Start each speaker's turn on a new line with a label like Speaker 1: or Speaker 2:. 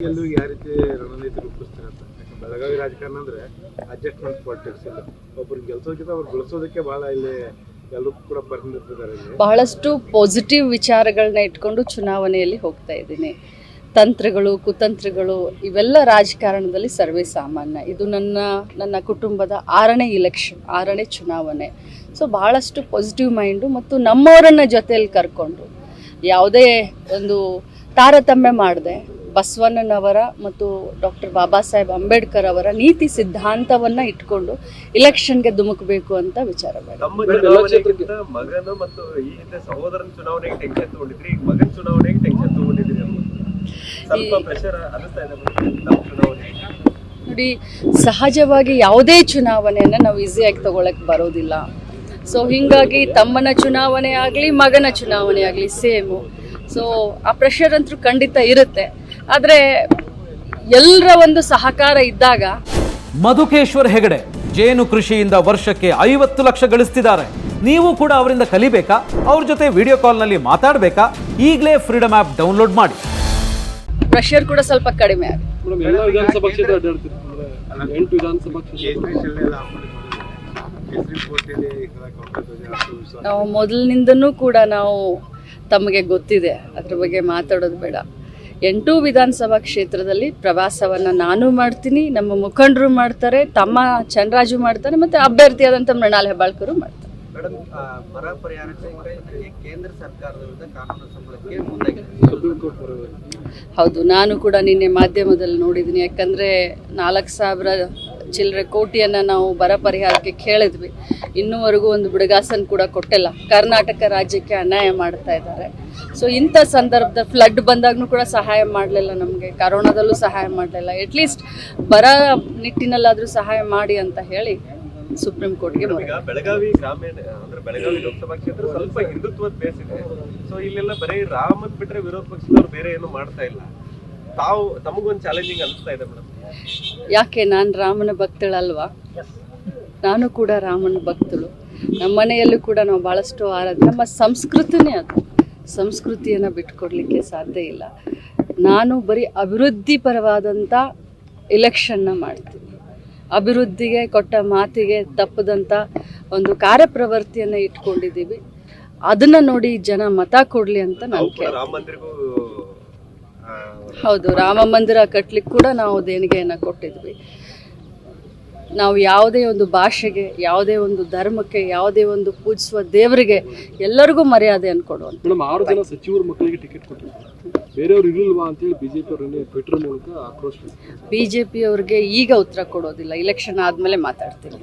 Speaker 1: ಎಲ್ಲೂ ಯಾವ ರೀತಿ ರಣನೀತಿ ಯಾಕಂದ್ರೆ ಅಡ್ಜಸ್ಟ್ಮೆಂಟ್ ಪಾಲಿಟಿಕ್ಸ್ ಇಲ್ಲ ಒಬ್ರು ಅವ್ರು ಬಹಳ ಇಲ್ಲಿ
Speaker 2: ಬಹಳಷ್ಟು ಪಾಸಿಟಿವ್ ವಿಚಾರಗಳನ್ನ ಇಟ್ಕೊಂಡು ಚುನಾವಣೆಯಲ್ಲಿ ಹೋಗ್ತಾ ಇದ್ದೀನಿ. ತಂತ್ರಗಳು, ಕುತಂತ್ರಗಳು, ಇವೆಲ್ಲ ರಾಜಕಾರಣದಲ್ಲಿ ಸರ್ವೇ ಸಾಮಾನ್ಯ. ಇದು ನನ್ನ ನನ್ನ ಕುಟುಂಬದ ಆರನೇ ಇಲೆಕ್ಷನ್ ಆರನೇ ಚುನಾವಣೆ. ಸೊ ಬಹಳಷ್ಟು ಪಾಸಿಟಿವ್ ಮೈಂಡು ಮತ್ತು ನಮ್ಮವರನ್ನ ಜೊತೆಯಲ್ಲಿ ಕರ್ಕೊಂಡು ಯಾವುದೇ ಒಂದು ತಾರತಮ್ಯ ಮಾಡದೆ ಬಸವಣ್ಣನವರ ಮತ್ತು ಡಾಕ್ಟರ್ ಬಾಬಾ ಸಾಹೇಬ್ ಅಂಬೇಡ್ಕರ್ ಅವರ ನೀತಿ ಸಿದ್ಧಾಂತವನ್ನ ಇಟ್ಕೊಂಡು ಇಲೆಕ್ಷನ್ಗೆ ಧುಮುಕಬೇಕು ಅಂತ ವಿಚಾರ
Speaker 3: ಮಗನ ಮತ್ತು ಈ ಹಿಂದೆ ಸಹೋದರನ ಚುನಾವಣೆಗೆ ಟೆನ್ಷನ್ ತಗೊಂಡಿದ್ರಿ? ಈಗ ಮಗನ ಚುನಾವಣೆಗೆ ಟೆನ್ಷನ್ ತಗೊಂಡಿದ್ರಿ ಸ್ವಲ್ಪ ಪ್ರೆಷರ್ ಅನಿಸ್ತಾ ಇದೆ ನಮ್ಮ ಚುನಾವಣೆ
Speaker 2: ನೋಡಿ ಸಹಜವಾಗಿ ಯಾವುದೇ ಚುನಾವಣೆಯನ್ನ ನಾವು ಈಸಿಯಾಗಿ ತಗೊಳಕ್ ಬರೋದಿಲ್ಲ. ಸೊ ಹಿಂಗಾಗಿ ತಮ್ಮನ ಚುನಾವಣೆ ಆಗಲಿ ಮಗನ ಚುನಾವಣೆ ಆಗಲಿ ಸೇಮು ಸೊ ಆ ಪ್ರೆಷರ್ ಅಂತೂ ಖಂಡಿತ ಇರುತ್ತೆ. ಆದರೆ ಎಲ್ಲರ ಒಂದು ಸಹಕಾರ ಇದ್ದಾಗ
Speaker 4: ಮಧುಕೇಶ್ವರ್ ಹೆಗಡೆ ಜೇನು ಕೃಷಿಯಿಂದ ವರ್ಷಕ್ಕೆ ಐವತ್ತು ಲಕ್ಷ ಗಳಿಸ್ತಿದ್ದಾರೆ. ನೀವು ಕೂಡ ಅವರಿಂದ ಕಲಿಬೇಕಾ? ಅವ್ರ ಜೊತೆ ವಿಡಿಯೋ ಕಾಲ್ನಲ್ಲಿ ಮಾತಾಡಬೇಕಾ? ಈಗಲೇ ಫ್ರೀಡಮ್ ಆ್ಯಪ್ ಡೌನ್ಲೋಡ್ ಮಾಡಿ.
Speaker 2: ಪ್ರೆಷರ್ ಕೂಡ ಸ್ವಲ್ಪ ಕಡಿಮೆ ಆಗುತ್ತೆ ನಾವು ಮೊದಲಿನಿಂದನೂ ಕೂಡ ನಾವು ತಮಗೆ ಗೊತ್ತಿದೆ. ಅದ್ರ ಬಗ್ಗೆ ಮಾತಾಡೋದು ಬೇಡ. ಎಂಟು ವಿಧಾನಸಭಾ ಕ್ಷೇತ್ರದಲ್ಲಿ ಪ್ರವಾಸವನ್ನು ನಾನು ಮಾಡ್ತೀನಿ ನಮ್ಮ ಮುಖಂಡರು ಮಾಡ್ತಾರೆ ತಮ್ಮ ಚಂದ್ರಾಜು ಮಾಡ್ತಾರೆ ಮತ್ತು ಅಭ್ಯರ್ಥಿಯಾದಂಥ ಮೃಣಾಲ್ ಹೆಬ್ಬಾಳ್ಕರು ಮಾಡ್ತಾರೆ. ಹೌದು ನಾನು ಕೂಡ ನಿನ್ನೆ ಮಾಧ್ಯಮದಲ್ಲಿ ನೋಡಿದ್ದೀನಿ ಯಾಕಂದರೆ ನಾಲ್ಕು ಸಾವಿರ ಚಿಲ್ಲರೆ ಕೋಟಿಯನ್ನು ನಾವು ಬರ ಪರಿಹಾರಕ್ಕೆ ಕೇಳಿದ್ವಿ. ಇನ್ನೂವರೆಗೂ ಒಂದು ಬಿಡುಗಾಸನ್ ಕೂಡ ಕೊಟ್ಟಿಲ್ಲ. ಕರ್ನಾಟಕ ರಾಜ್ಯಕ್ಕೆ ಅನ್ಯಾಯ ಮಾಡ್ತಾ ಇದ್ದಾರೆ. ಸೊ ಇಂಥ ಸಂದರ್ಭದ ಫ್ಲಡ್ ಬಂದಾಗ್ಲೂ ಕೂಡ ಸಹಾಯ ಮಾಡಲಿಲ್ಲ ನಮಗೆ. ಕರೋನಾದಲ್ಲೂ ಸಹಾಯ ಮಾಡಲಿಲ್ಲ. ಅಟ್ಲೀಸ್ಟ್ ಬರ ನಿಟ್ಟಿನಲ್ಲಾದರೂ ಸಹಾಯ ಮಾಡಿ ಅಂತ ಹೇಳಿ ಸುಪ್ರೀಂ ಕೋರ್ಟ್ಗೆ
Speaker 3: ಬೆಳಗಾವಿ ಗ್ರಾಮೀಣ ಅಂದ್ರೆ ಬೆಳಗಾವಿ ಲೋಕಸಭಾ ಕ್ಷೇತ್ರ ಸ್ವಲ್ಪ ಹಿಂದುತ್ವದ ಬೇಸಿದೆ ಇದೆ. ಸೊ ಇಲ್ಲೆಲ್ಲ ಬರೀ ರಾಮನ್ ಬಿಟ್ರೆ ವಿರೋಧ ಪಕ್ಷದವ್ರು ಬೇರೆ ಏನು ಮಾಡ್ತಾ ಇಲ್ಲ. ತಾವು ತಮಗೊಂದು ಚಾಲೆಂಜಿಂಗ್ ಅನಿಸ್ತಾ ಇದೆ ಮೇಡಮ್.
Speaker 2: ಯಾಕೆ ನಾನು ರಾಮನ ಭಕ್ತಳಲ್ವಾ? ನಾನು ಕೂಡ ರಾಮನ ಭಕ್ತಳು. ನಮ್ಮ ಮನೆಯಲ್ಲೂ ಕೂಡ ನಾವು ಭಾಳಷ್ಟು ಆರಾಧ ನಮ್ಮ ಸಂಸ್ಕೃತಿನೇ ಅದು. ಸಂಸ್ಕೃತಿಯನ್ನು ಬಿಟ್ಕೊಡ್ಲಿಕ್ಕೆ ಸಾಧ್ಯ ಇಲ್ಲ. ನಾನು ಬರೀ ಅಭಿವೃದ್ಧಿ ಪರವಾದಂಥ ಇಲೆಕ್ಷನ್ನ ಮಾಡ್ತೀನಿ. ಅಭಿವೃದ್ಧಿಗೆ ಕೊಟ್ಟ ಮಾತಿಗೆ ತಪ್ಪದಂಥ ಒಂದು ಕಾರ್ಯಪ್ರವೃತ್ತಿಯನ್ನು ಇಟ್ಕೊಂಡಿದ್ದೀವಿ. ಅದನ್ನು ನೋಡಿ ಜನ ಮತ ಕೊಡಲಿ ಅಂತ
Speaker 3: ನಾನು
Speaker 2: ನಾನು
Speaker 3: ಕೂಡ
Speaker 2: ಕೇಳ್ತೀನಿ
Speaker 3: ರಾಮ ಮಂದಿರಗೂ ಆ,
Speaker 2: ಹೌದು ರಾಮ ಮಂದಿರ ಕಟ್ಟಲಿಕ್ಕೆ ಕೂಡ ನಾವು ದೇಣಿಗೆಯನ್ನು ಕೊಟ್ಟಿದ್ವಿ. ನಾವು ಯಾವುದೇ ಒಂದು ಭಾಷೆಗೆ ಯಾವುದೇ ಒಂದು ಧರ್ಮಕ್ಕೆ ಯಾವುದೇ ಒಂದು ಪೂಜಿಸುವ ದೇವರಿಗೆ ಎಲ್ಲರಿಗೂ ಮರ್ಯಾದೆ ಕೊಡುವಂಥ
Speaker 5: ಮೇಡಮ್ ಆರು ಜನ ಸಚಿವರ ಮಕ್ಕಳಿಗೆ ಟಿಕೆಟ್ ಕೊಟ್ಟಿದ್ದಾರೆ. ಬೇರೆಯವ್ರು ಇರಲಿಲ್ವಾ ಅಂತೇಳಿ ಬಿಜೆಪಿ ಅವರನ್ನೇ ಟ್ವಿಟರ್ ಮೂಲಕ ಆಕ್ರೋಶ
Speaker 2: ಬಿ ಜೆ ಈಗ ಉತ್ತರ ಕೊಡೋದಿಲ್ಲ ಇಲೆಕ್ಷನ್ ಆದಮೇಲೆ ಮಾತಾಡ್ತೀನಿ.